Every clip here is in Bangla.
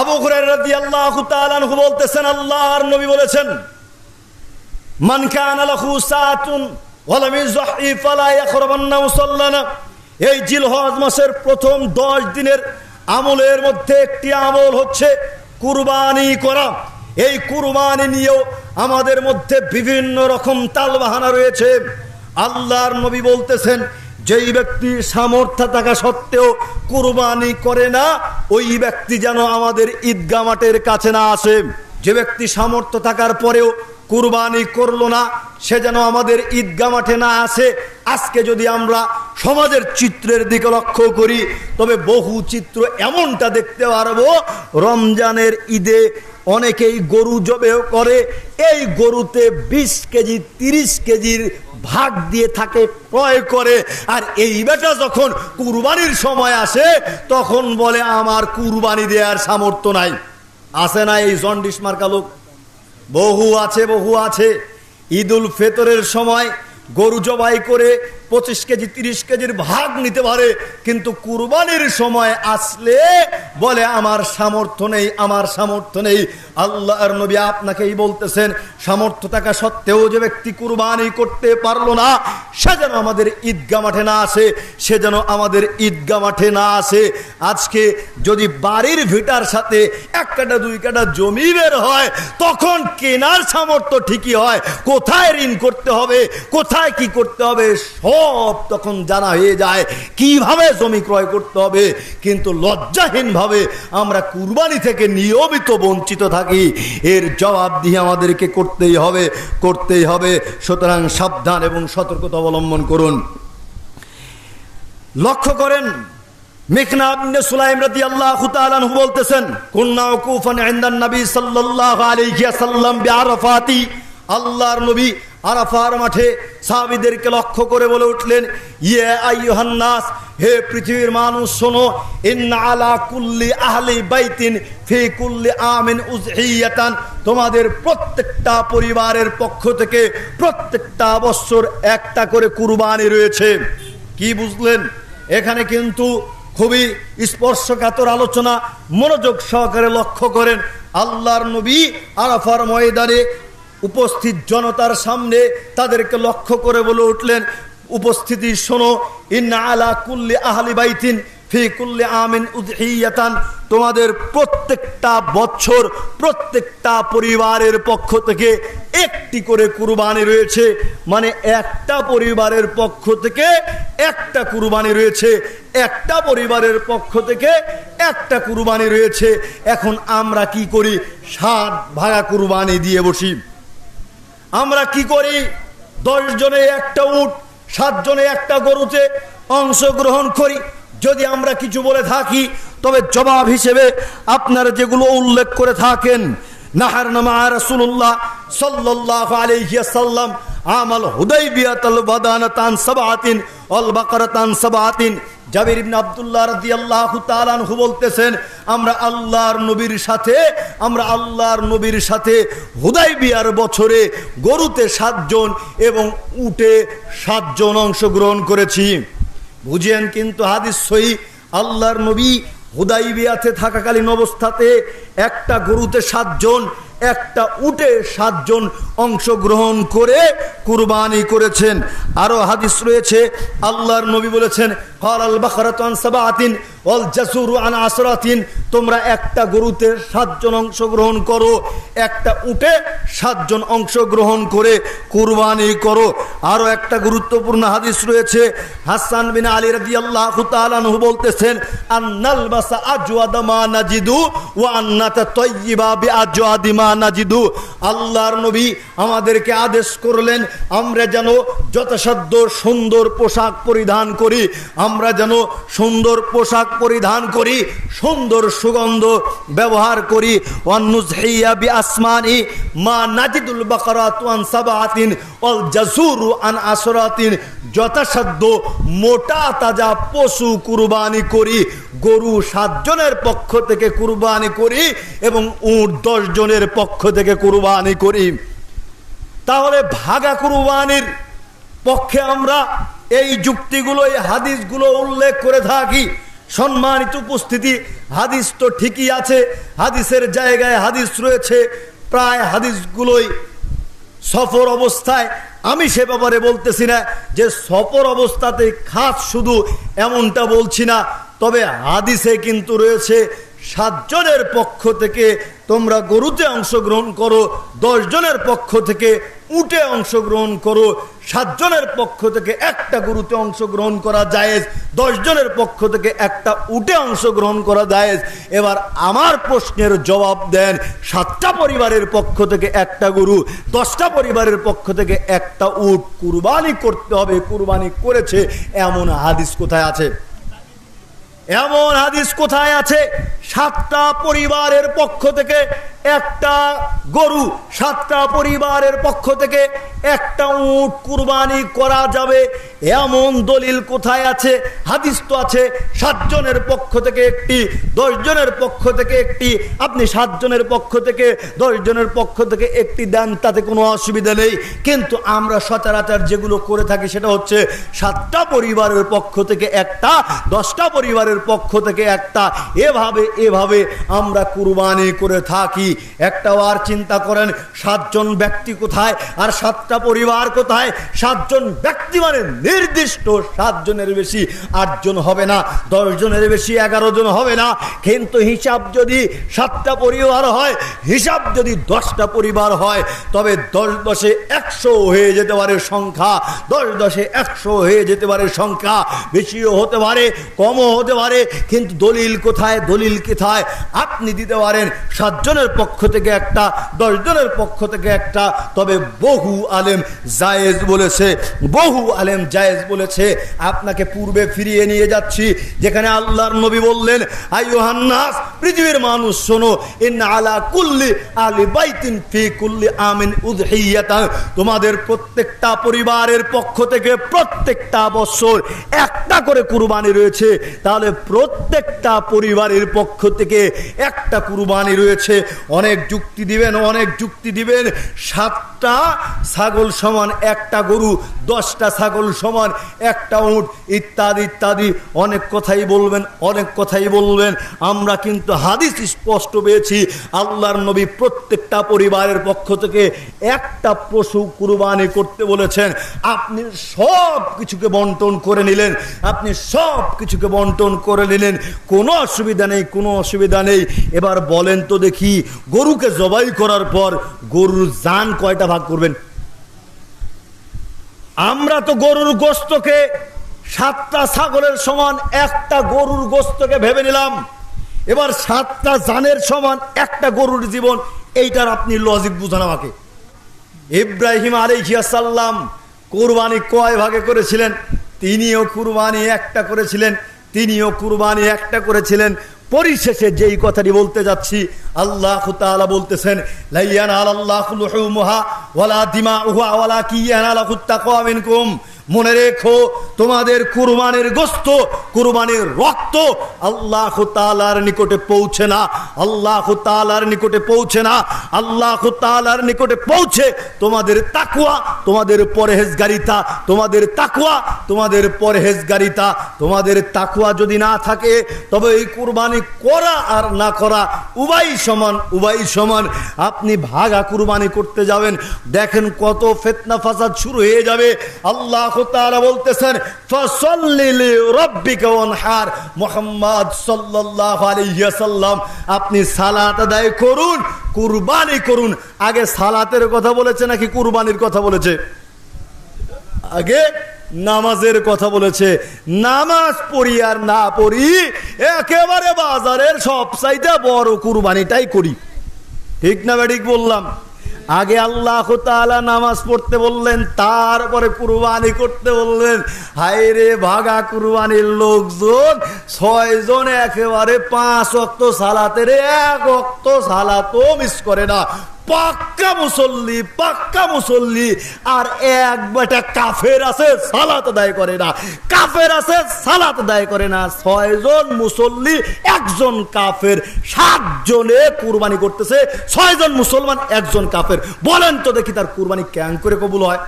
আবু হুরায়রা রাদিয়াল্লাহু তাআলা আনহু বলতেছেন, আল্লাহর নবী বলেছেন, মান কানা লাহু সাআতুন ওয়া লাম ইযহি ফালা ইয়াখরাবান্না মুসাল্লানা এই জিলহজ মাসের প্রথম 10 দিনের আমলের মধ্যে একটি আমল হচ্ছে কুরবানি করা। এই কুরবানি নিয়েও আমাদের মধ্যে বিভিন্ন রকম তালবাহানা রয়েছে। আল্লাহর নবী বলতেছেন যেই ব্যক্তি সামর্থ্য থাকা সত্ত্বেও কুরবানি করে না, ওই ব্যক্তি যেন আমাদের ঈদগা মাঠের কাছে না আসে। যে ব্যক্তি সামর্থ্য থাকার পরেও কুরবানি করল না, সে যেন আমাদের ঈদগা মাঠে না আসে। আজকে যদি আমরা সমাজের চিত্রের দিকে লক্ষ্য করি, তবে বহু চিত্র এমনটা দেখতে পারব, রমজানের ঈদে অনেকেই গরু জবেও করে। এই গরুতে বিশ কেজি, তিরিশ কেজির ভাগ দিয়ে থাকে, ক্রয় করে। আর এই বেটা যখন কুরবানির সময় আসে, তখন বলে, আমার কুরবানি দেওয়ার সামর্থ্য নাই। আসে না এই জন্ডিস মার্কা লোক? বহু আছে বহু আছে। ঈদুল ফেতরের সময় গরু জবাই করে পঁচিশ কেজি, তিরিশ কেজির ভাগ নিতে পারে, কিন্তু কুরবানির সময় আসলে বলে, আমার সামর্থ্য নেই, আমার সামর্থ্য নেই। আল্লাহর নবী আপনাকেই বলতেছেন, সামর্থ্য থাকা সত্ত্বেও যে ব্যক্তি কুরবানি করতে পারল না, সে যেন আমাদের ঈদগা মাঠে না আসে, সে যেন আমাদের ঈদগা মাঠে না আসে। আজকে যদি বাড়ির ভিটার সাথে এক কাটা, দুই কাটা জমি বের হয়, তখন কেনার সামর্থ্য ঠিকই হয়। কোথায় ঋণ করতে হবে, কোথায় কি করতে হবে, সব তখন জানা হয়ে যায় কীভাবে জমি ক্রয় করতে হবে। কিন্তু লজ্জাহীনভাবে আমরা কুরবানি থেকে নিয়মিত বঞ্চিত থাকি। এর জবাব দিয়ে আমাদেরকে করতেই হবে করতেই হবে। সুতরাং সাবধান এবং সতর্কতা অবলম্বন করুন। লক্ষ্য করেন আল্লাহর নবী আরাফার মাঠে সাহাবীদেরকে লক্ষ্য করে বলে উঠলেন ইয়ে আইয়ুহান নাস হে পৃথিবীর মানুষ, শোনো আলা কুল্লি আহলি বাইতিন ফি কুল্লি আমিন উজহিয়াতান তোমাদের প্রত্যেকটা পরিবারের পক্ষ থেকে প্রত্যেকটা বছর একটা করে কুরবানি রয়েছে। কি বুঝলেন? এখানে কিন্তু খুবই স্পর্শকাতর আলোচনা, মনোযোগ সহকারে লক্ষ্য করেন। আল্লাহর নবী আরাফার ময়দানে উপস্থিত জনতার সামনে তাদেরকে লক্ষ্য করে বলে উঠলেন, উপস্থিতি শোনো, ইন্না আলা কুল্লি আহলি বাইতিন ফি কুল্লি আমিন তোমাদের প্রত্যেকটা বছর, প্রত্যেকটা পরিবারের পক্ষ থেকে একটি করে কুরবানি রয়েছে। মানে একটা পরিবারের পক্ষ থেকে একটা কুরবানি রয়েছে, একটা পরিবারের পক্ষ থেকে একটা কুরবানি রয়েছে। এখন আমরা কি করি? সাত ভাগা কুরবানি দিয়ে বসি। আমরা কি করি? দশ জনে একটা উঠ সাত জনে একটা গরুতে অংশগ্রহণ করি। যদি আমরা কিছু বলে থাকি, তবে জবাব হিসেবে আপনারা যেগুলো উল্লেখ করে থাকেন, নাহার নামা রাসূলুল্লাহ সাল্লাল্লাহু আলাইহি সাল্লাম আমাল হুদাইবিয়াতাল বাদানাতান সাবাতিন অল বাকারাতান সাবাতিন জাবির ইবনে আব্দুল্লাহ রাদিয়াল্লাহু তাআলা আনহু বলতেছেন, আমরা আল্লাহর নবীর সাথে, আমরা আল্লাহর নবীর সাথে হুদাইবিয়ার বছরে গরুতে সাতজন এবং উটে সাতজন অংশগ্রহণ করেছি। বুঝেন কিন্তু হাদিস সহি, আল্লাহর নবী হুদাইবিয়াতে থাকাকালীন অবস্থাতে একটা গরুতে সাতজন, একটা উটে সাতজন অংশগ্রহণ করে কুরবানি করেছেন। আরও হাদিস রয়েছে, আল্লাহর নবী বলেছেন ফালাল বাখারাতান সাবাতিন আন আসরাতিন, তোমরা একটা গরুতে সাতজন অংশগ্রহণ করো, একটা উঠে সাতজন অংশগ্রহণ করে কুরবানি করো। আরও একটা গুরুত্বপূর্ণ হাদিস রয়েছে, হাসান বিন আলী রাদিয়াল্লাহু তাআলা আনহু বলতেছেন নাজিদু মা নাজিদু। আল্লাহর নবী আমাদেরকে আদেশ করলেন, আমরা যেন যথাসাধ্য সুন্দর পোশাক পরিধান করি, আমরা যেন সুন্দর পোশাক পরিধান করি, সুন্দর সুগন্ধ ব্যবহার করি। আসমানি মা নাজিদুল আসরাতিন। যথাসাধ্য মোটা তাজা পশু কুরবানি করি, গরু সাতজনের পক্ষ থেকে কুরবানি করি এবং উট দশ জনের পক্ষ থেকে কুরবানি করি। তাহলে ভাগা কুরবানির পক্ষে আমরা এই যুক্তিগুলো, এই হাদিসগুলো উল্লেখ করে থাকি। সম্মানিত উপস্থিতি, হাদিস তো ঠিকই আছে, হাদিসের জায়গায় হাদিস রয়েছে, প্রায় হাদিসগুলোই সফর অবস্থায়। আমি সে ব্যাপারে বলতেছি না যে সফর অবস্থাতে খাস শুধু এমনটা বলছি না, তবে হাদিসে কিন্তু রয়েছে সাতজনের পক্ষ থেকে তোমরা গরুতে অংশগ্রহণ করো, দশজনের পক্ষ থেকে উটে অংশগ্রহণ করো। সাতজনের পক্ষ থেকে একটা গুরুতে অংশগ্রহণ করা জায়েজ। দশ জনের পক্ষ থেকে একটা উটে অংশগ্রহণ করা জায়েজ। এবার আমার প্রশ্নের জবাব দেন সাতটা পরিবারের পক্ষ থেকে একটা গুরু, দশটা পরিবারের পক্ষ থেকে একটা উট। কুরবানি করতে হবে, কুরবানি করেছে, এমন হাদিস কোথায় আছে? এমন হাদিস কোথায় আছে? সাতটা পরিবারের পক্ষ থেকে একটা গরু, সাতটা পরিবারের পক্ষ থেকে একটা উট কুরবানি করা যাবে। এমন দলিল কোথায় আছে? হাদিস তো আছে, সাতজনের পক্ষ থেকে একটি দশ জনের পক্ষ থেকে একটি। আপনি সাতজনের পক্ষ থেকে দশ জনের পক্ষ থেকে একটি দেন, তাতে কোনো অসুবিধা নেই। কিন্তু আমরা সচরাচর যেগুলো করে থাকি, সেটা হচ্ছে সাতটা পরিবারের পক্ষ থেকে একটা, দশটা পরিবারের পক্ষ থেকে একটা। এভাবে এভাবে আমরা কুরবানি করে থাকি। একটাও আর চিন্তা করেন, সাতজন ব্যক্তি কোথায় আর সাতটা পরিবার কোথায়? সাতজন ব্যক্তি মানে নির্দিষ্ট সাতজনের বেশি আটজন হবে না, দশ জনের বেশি, এগারো জন হবে না। কিন্তু হিসাব যদি সাতটা পরিবার হয়, হিসাব যদি দশটা পরিবার হয়, তবে দশ দশে একশো হয়ে যেতে পারে সংখ্যা। দশ দশে একশো হয়ে যেতে পারে সংখ্যা। বেশিও হতে পারে, কমও হতে পারে, কিন্তু দলিল কোথায় দলিল কোথায়? আপনি দিতে পারেন সাতজনের পক্ষ থেকে একটা, দশ জনের পক্ষ থেকে একটা। তবে বহু আলেম জায়েজ বলেছে, বহু আলেম জায়েজ বলেছে, আপনাকে পূর্বে ফিরিয়ে নিয়ে যাচ্ছি। যেখানে আল্লাহর নবী বললেন আইয়ুহান্নাস পৃথিবীর মানুষ, শোনো ইন আলা কুল্লি আলি বাইতিন ফি কুল্লি আমিন উদহিয়াতান তোমাদের প্রত্যেকটা পরিবারের পক্ষ থেকে প্রত্যেকটা বছর একটা করে কুরবানি রয়েছে। তাহলে প্রত্যেকটা পরিবারের পক্ষ থেকে একটা কুরবানি রয়েছে। অনেক যুক্তি দিবেন, অনেক যুক্তি দিবেন। সাতটা ছাগল সমান একটা গরু, দশটা ছাগল সমান একটা উঠ ইত্যাদি ইত্যাদি, অনেক কথাই বলবেন, অনেক কথাই বলবেন। আমরা কিন্তু হাদিস স্পষ্ট পেয়েছি, আল্লাহর নবী প্রত্যেকটা পরিবারের পক্ষ থেকে একটা পশু কুরবানি করতে বলেছেন। আপনি সব কিছুকে বন্টন করে নিলেন, আপনি সব কিছুকে বন্টন করে নিলেন, কোনো অসুবিধা নেই, কোনো অসুবিধা নেই। এবার বলেন তো দেখি, গরুকে জবাই করার পর গরুর জান কয়টা ভাগ করবেন? আমরা তো গরুর গোস্তকে সাতটা ছাগলের সমান একটা গরুর গোস্তকে ভেবে নিলাম। এবার সাতটা জানের সমান একটা গরুর জীবন, এইটার আপনি লজিক বুঝান আমাকে। ইব্রাহিম আলিহিয়াসাল্লাম কুরবানি কয় ভাগে করেছিলেন? তিনিও কুরবানি একটা করেছিলেন, তিনিও কুরবানি একটা করেছিলেন। পরিশেষে যেই কথাটি বলতে যাচ্ছি, আল্লাহ বলতেছেন, লাইয়ান আল্লাহ ওয়ালা দিমাউহা ওয়ালা কিয়ানালাহু তাকওয়া মিনকুম। মনে রেখো, তোমাদের কুরবানের গোস্ত, কুরবানের রক্ত আল্লাহ তালার নিকটে পৌঁছে না, আল্লাহ তালার নিকটে পৌঁছে না, আল্লাহ তালার নিকটে পৌঁছে তোমাদের তাকুয়া তোমাদের পরহেজগারিতা, তোমাদের তাকুয়া তোমাদের পরহেজগারিতা, তোমাদের তাকুয়া যদি না থাকে, তবে এই কুরবানি করা আর না করা উভয় সমান উভয় সমান। আপনি ভাগা কুরবানি করতে যাবেন। দেখেন কত ফেতনা ফাসাদ শুরু হয়ে যাবে। আল্লাহ তাআলা বলতেছেন ওয়ানহার। মুহাম্মদ ওয়াসাল্লাম, আপনি সালাত আদায় করুন, কুরবানি করুন। আগে সালাতের কথা বলেছে নাকি কুরবানির কথা বলেছে? আগে নামাজের কথা বলেছে। নামাজ পড়ি আর না পড়ি, একেবারে বাজারের সব চাইতে বড় কুরবানিটাই করি। ঠিক না বেঠিক বললাম? আগে আল্লাহ তাআলা নামাজ পড়তে বললেন, তারপরে কুরবানি করতে বললেন। হায় রে ভাগা কুরবানির লোকজন ছয়জন একেবারে পাঁচ অক্ত সালাতের এক অক্ত সালাতও মিস করে না। পাক্কা মুসল্লি পাক্কা মুসল্লি। আর এক বেটা কাফের আছে, সালাত আদায় করে না। কাফের আছে, সালাত আদায় করে না। ছয়জন মুসল্লি, একজন কাফের। সাতজনে কুরবানি করতেছে, ছয়জন মুসলমান, একজন কাফের। বলেন তো দেখি তার কুরবানি ক্যাং করে কবুল হয়।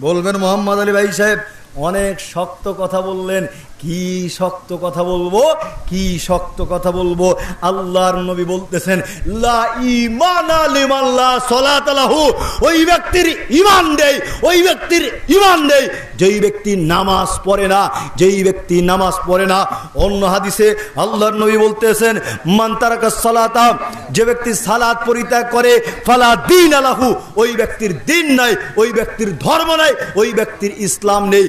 বলবেন মোহাম্মদ আলী ভাই সাহেব অনেক শক্ত কথা বললেন। কি শক্ত কথা বলব? কি শক্ত কথা বলব? আল্লাহর নবী বলতেছেন ইমানা ওই ব্যক্তির ঈমান নেই ওই ব্যক্তির ঈমান নেই যেই ব্যক্তি নামাজ পড়ে না, যেই ব্যক্তি নামাজ পড়ে না, অন্য হাদিসে আল্লাহর নবী বলতেছেন, মান তারাকা সালাতা, যে ব্যক্তি সালাত পরিত্যাগ করে, ফালা দিন আলাহু ওই ব্যক্তির দিন নাই, ওই ব্যক্তির ধর্ম নাই, ওই ব্যক্তির ইসলাম নেই।